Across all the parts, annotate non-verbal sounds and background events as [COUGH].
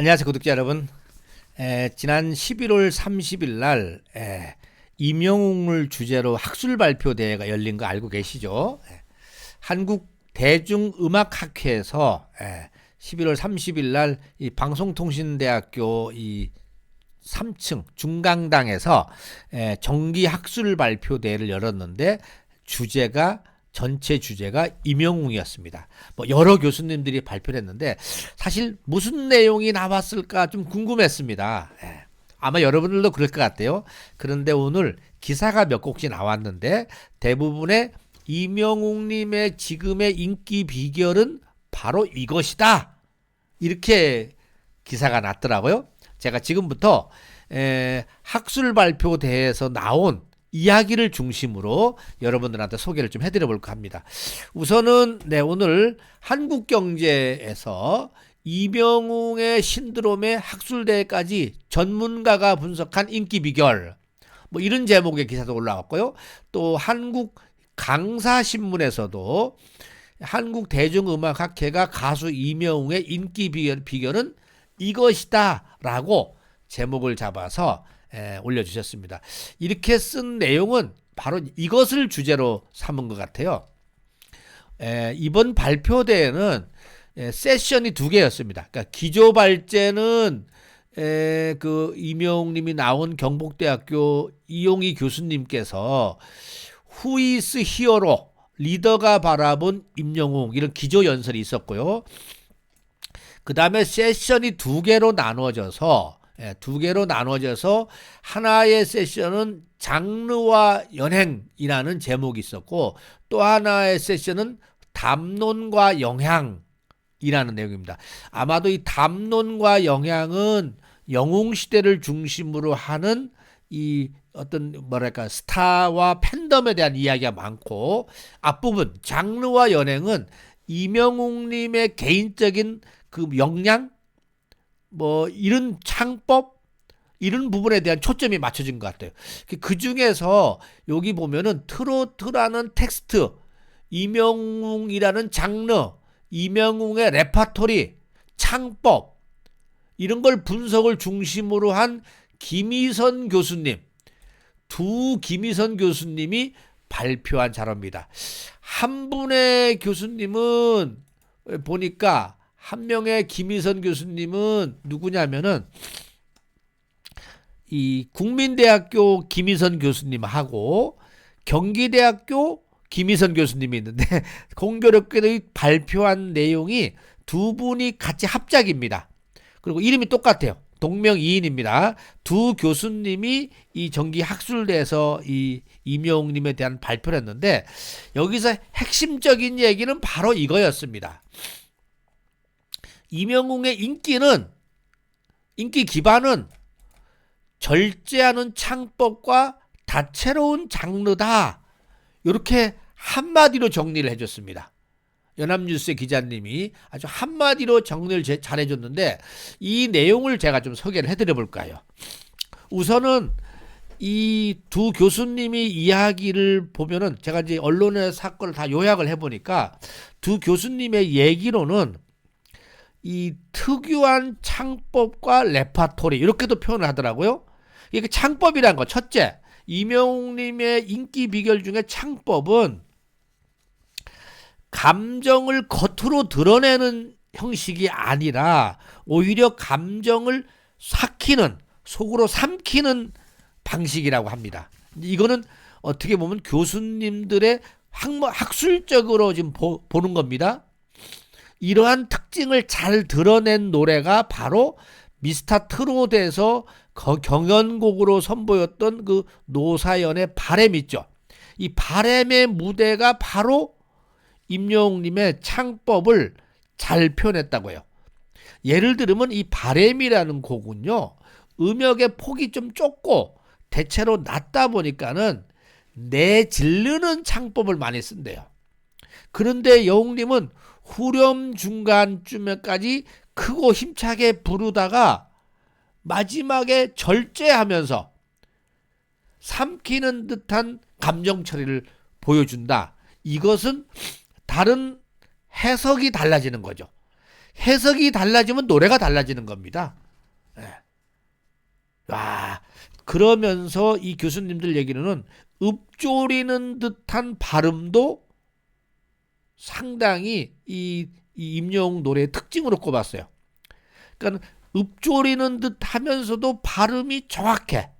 안녕하세요 구독자 여러분. 에, 지난 11월 30일 날 에, 임영웅을 주제로 학술 발표 대회가 열린 거 알고 계시죠? 에, 한국 대중음악학회에서 에, 11월 30일 날 이 방송통신대학교 이 3층 중강당에서 에, 정기 학술 발표 대회를 열었는데 주제가 전체 주제가 임영웅이었습니다. 뭐 여러 교수님들이 발표를 했는데 사실 무슨 내용이 나왔을까 좀 궁금했습니다. 예. 아마 여러분들도 그럴 것 같아요. 그런데 오늘 기사가 몇 곡씩 나왔는데 대부분의 임영웅님의 지금의 인기 비결은 바로 이것이다. 이렇게 기사가 났더라고요. 제가 지금부터 에, 학술 발표 대회에서 나온 이야기를 중심으로 여러분들한테 소개를 좀 해드려 볼까 합니다. 우선은 네 오늘 한국경제에서 이명웅의 신드롬의 학술대회까지 전문가가 분석한 인기 비결 뭐 이런 제목의 기사도 올라왔고요. 또 한국 강사신문에서도 한국 대중음악학회가 가수 이명웅의 인기 비결, 비결은 이것이다라고 제목을 잡아서 에, 올려주셨습니다. 이렇게 쓴 내용은 바로 이것을 주제로 삼은 것 같아요. 에, 이번 발표 대회는 에, 세션이 두 개였습니다. 그러니까 기조 발제는 에, 그 이명님이 나온 경북대학교 이용희 교수님께서 후이스 히어로 리더가 바라본 임영웅 이런 기조 연설이 있었고요. 그 다음에 세션이 두 개로 나누어져서 예, 두 개로 나눠져서 하나의 세션은 장르와 연행이라는 제목이 있었고 또 하나의 세션은 담론과 영향이라는 내용입니다. 아마도 이 담론과 영향은 영웅 시대를 중심으로 하는 이 어떤 뭐랄까 스타와 팬덤에 대한 이야기가 많고 앞부분 장르와 연행은 이명웅님의 개인적인 그 역량 뭐 이런 창법 이런 부분에 대한 초점이 맞춰진 것 같아요. 그 중에서 여기 보면은 트로트라는 텍스트, 이명웅이라는 장르, 이명웅의 레파토리, 창법 이런 걸 분석을 중심으로 한 김희선 교수님 두 김희선 교수님이 발표한 자료입니다. 한 분의 교수님은 보니까 한 명의 김희선 교수님은 누구냐면은 이 국민대학교 김희선 교수님하고 경기대학교 김희선 교수님이 있는데 [LAUGHS] 공교롭게도 발표한 내용이 두 분이 같이 합작입니다. 그리고 이름이 똑같아요. 동명이인입니다. 두 교수님이 이 정기 학술대에서 이 이명웅님에 대한 발표를 했는데 여기서 핵심적인 얘기는 바로 이거였습니다. 이명웅의 인기는 인기 기반은 절제하는 창법과 다채로운 장르다. 이렇게 한마디로 정리를 해줬습니다. 연합뉴스의 기자님이 아주 한마디로 정리를 잘해줬는데 이 내용을 제가 좀 소개를 해드려 볼까요? 우선은 이 두 교수님이 이야기를 보면은 제가 이제 언론의 사건을 다 요약을 해보니까 두 교수님의 얘기로는 이 특유한 창법과 레파토리 이렇게도 표현을 하더라고요. 이게 창법이란 거 첫째 이명웅님의 인기 비결 중에 창법은 감정을 겉으로 드러내는 형식이 아니라 오히려 감정을 삭히는 속으로 삼키는 방식이라고 합니다. 이거는 어떻게 보면 교수님들의 학술적으로 지금 보, 보는 겁니다. 이러한 특징을 잘 드러낸 노래가 바로 미스터 트롯에서 경연곡으로 선보였던 그 노사연의 바램 있죠. 이 바램의 무대가 바로 임영웅님의 창법을 잘 표현했다고요. 예를 들면 이 바램이라는 곡은요. 음역의 폭이 좀 좁고 대체로 낮다 보니까는 내질르는 창법을 많이 쓴대요. 그런데 영웅님은 후렴 중간쯤에까지 크고 힘차게 부르다가 마지막에 절제하면서 삼키는 듯한 감정 처리를 보여준다. 이것은 다른 해석이 달라지는 거죠. 해석이 달라지면 노래가 달라지는 겁니다. 예. 와, 그러면서 이 교수님들 얘기로는 읊조리는 듯한 발음도 상당히 이, 이 임영웅 노래의 특징으로 꼽았어요. 그러니까 읊조리는 듯 하면서도 발음이 정확해.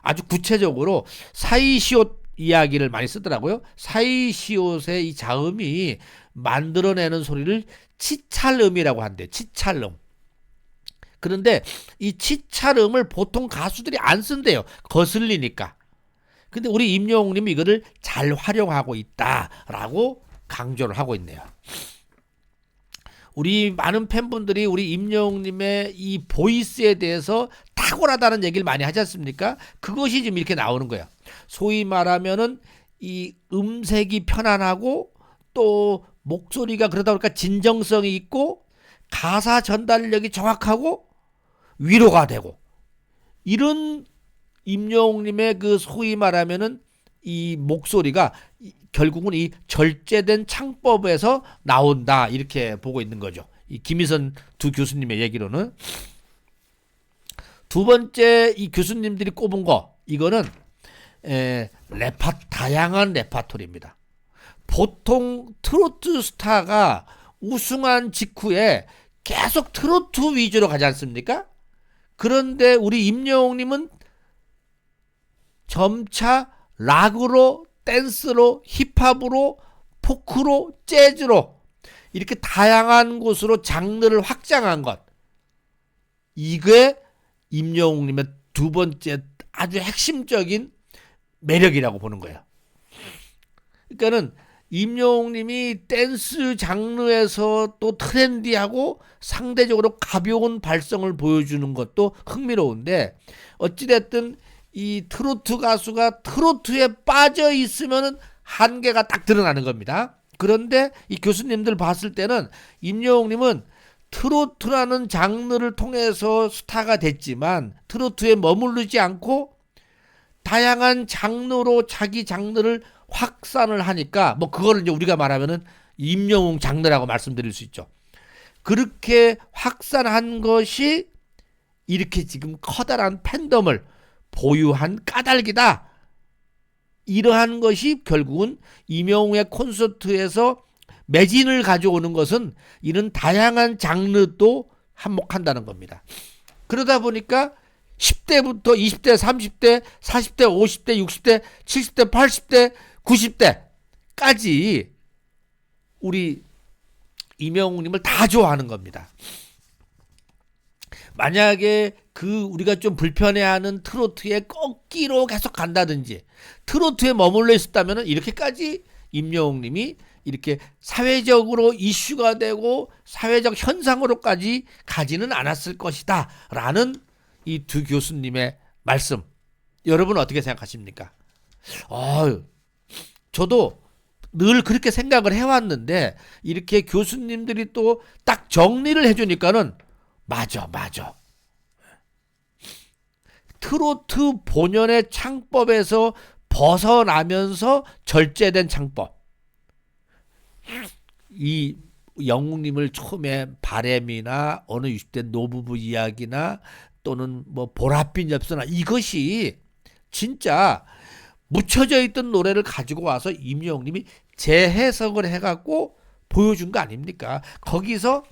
아주 구체적으로 사이시옷 이야기를 많이 쓰더라고요. 사이시옷의 이 자음이 만들어내는 소리를 치찰음이라고 한대. 치찰음. 그런데 이 치찰음을 보통 가수들이 안 쓴대요. 거슬리니까. 근데 우리 임영웅님이 이거를 잘 활용하고 있다라고 강조를 하고 있네요. 우리 많은 팬분들이 우리 임영웅님의 이 보이스에 대해서 탁월하다는 얘기를 많이 하지 않습니까? 그것이 지금 이렇게 나오는 거예요. 소위 말하면은 이 음색이 편안하고 또 목소리가 그러다 보니까 진정성이 있고 가사 전달력이 정확하고 위로가 되고 이런 임영웅님의 그 소위 말하면은 이 목소리가 이- 결국은 이 절제된 창법에서 나온다 이렇게 보고 있는 거죠. 이 김희선 두 교수님의 얘기로는 두 번째 이 교수님들이 꼽은 거 이거는 에, 레파 다양한 레파토리입니다. 보통 트로트 스타가 우승한 직후에 계속 트로트 위주로 가지 않습니까? 그런데 우리 임영웅님은 점차 락으로 댄스로 힙합으로 포크로 재즈로 이렇게 다양한 곳으로 장르를 확장한 것 이게 임영웅님의 두 번째 아주 핵심적인 매력이라고 보는 거예요. 그러니까는 임영웅님이 댄스 장르에서 또 트렌디하고 상대적으로 가벼운 발성을 보여주는 것도 흥미로운데 어찌됐든 이 트로트 가수가 트로트에 빠져 있으면은 한계가 딱 드러나는 겁니다. 그런데 이 교수님들 봤을 때는 임영웅님은 트로트라는 장르를 통해서 스타가 됐지만 트로트에 머무르지 않고 다양한 장르로 자기 장르를 확산을 하니까 뭐 그거를 이제 우리가 말하면은 임영웅 장르라고 말씀드릴 수 있죠. 그렇게 확산한 것이 이렇게 지금 커다란 팬덤을 보유한 까닭이다. 이러한 것이 결국은 임영웅의 콘서트에서 매진을 가져오는 것은 이런 다양한 장르도 한몫한다는 겁니다. 그러다 보니까 10대부터 20대, 30대, 40대, 50대, 60대, 70대, 80대, 90대까지 우리 이명웅님을 다 좋아하는 겁니다. 만약에 그 우리가 좀 불편해하는 트로트의 꺾기로 계속 간다든지 트로트에 머물러 있었다면 이렇게까지 임영웅님이 이렇게 사회적으로 이슈가 되고 사회적 현상으로까지 가지는 않았을 것이다 라는 이 두 교수님의 말씀 여러분 어떻게 생각하십니까? 아, 저도 늘 그렇게 생각을 해왔는데 이렇게 교수님들이 또 딱 정리를 해주니까는 맞아, 맞아. 트로트 본연의 창법에서 벗어나면서 절제된 창법. 이 영웅님을 처음에 바램이나 어느 60대 노부부 이야기나 또는 뭐 보랏빛 엽서나 이것이 진짜 묻혀져 있던 노래를 가지고 와서 임영웅님이 재해석을 해갖고 보여준 거 아닙니까? 거기서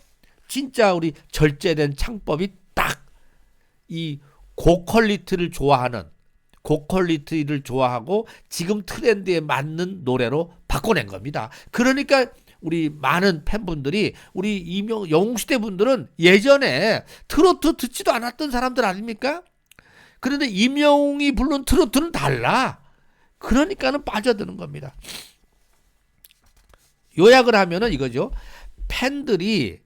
진짜 우리 절제된 창법이 딱 이 고퀄리티를 좋아하는 고퀄리티를 좋아하고 지금 트렌드에 맞는 노래로 바꿔낸 겁니다. 그러니까 우리 많은 팬분들이 우리 이명 영웅 시대 분들은 예전에 트로트 듣지도 않았던 사람들 아닙니까? 그런데 임영웅이 부른 트로트는 달라. 그러니까는 빠져드는 겁니다. 요약을 하면은 이거죠. 팬들이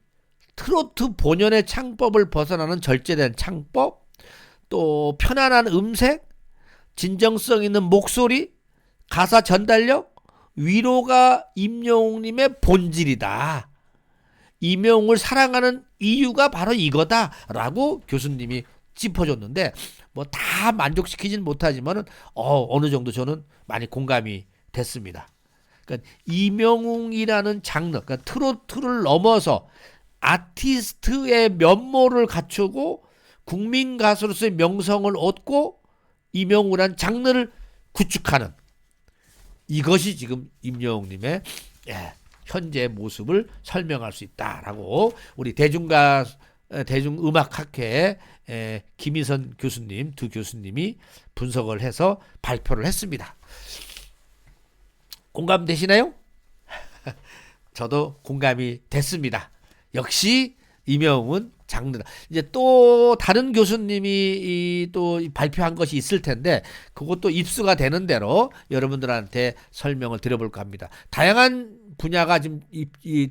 트로트 본연의 창법을 벗어나는 절제된 창법, 또 편안한 음색, 진정성 있는 목소리, 가사 전달력, 위로가 임영웅님의 본질이다. 임영웅을 사랑하는 이유가 바로 이거다라고 교수님이 짚어줬는데 뭐 다 만족시키진 못하지만은 어, 어느 정도 저는 많이 공감이 됐습니다. 그러니까 이명웅이라는 장르, 그러니까 트로트를 넘어서 아티스트의 면모를 갖추고 국민 가수로서의 명성을 얻고 임영웅이라는 장르를 구축하는 이것이 지금 임영웅님의 예, 현재 모습을 설명할 수 있다라고 우리 대중가 에, 대중음악학회 에, 김희선 교수님 두 교수님이 분석을 해서 발표를 했습니다. 공감되시나요? [LAUGHS] 저도 공감이 됐습니다. 역시 이명웅은 장르다. 이제 또 다른 교수님이 이, 또이 발표한 것이 있을 텐데 그것도 입수가 되는 대로 여러분들한테 설명을 드려볼까 합니다. 다양한 분야가 지금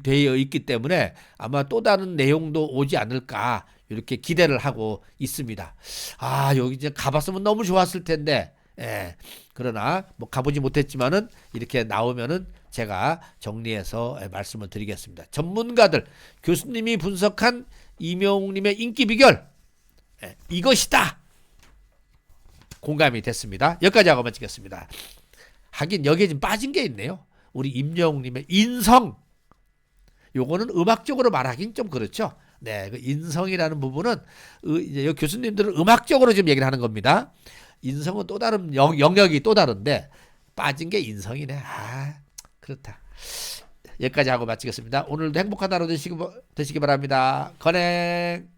되어 있기 때문에 아마 또 다른 내용도 오지 않을까 이렇게 기대를 하고 있습니다. 아 여기 이제 가봤으면 너무 좋았을 텐데. 예. 그러나 뭐 가보지 못했지만은 이렇게 나오면은 제가 정리해서 예, 말씀을 드리겠습니다. 전문가들 교수님이 분석한 이명웅님의 인기 비결 예, 이것이다. 공감이 됐습니다. 여기까지 하고 마치겠습니다. 하긴 여기에 지금 빠진 게 있네요. 우리 임영웅님의 인성. 요거는 음악적으로 말하긴 좀 그렇죠. 네, 그 인성이라는 부분은 으- 이제 교수님들은 음악적으로 지금 얘기를 하는 겁니다. 인성은 또 다른 영, 영역이 또 다른데 빠진 게 인성이네. 아, 그렇다. 여기까지 하고 마치겠습니다. 오늘도 행복한 하루 되시기, 되시기 바랍니다. 건행.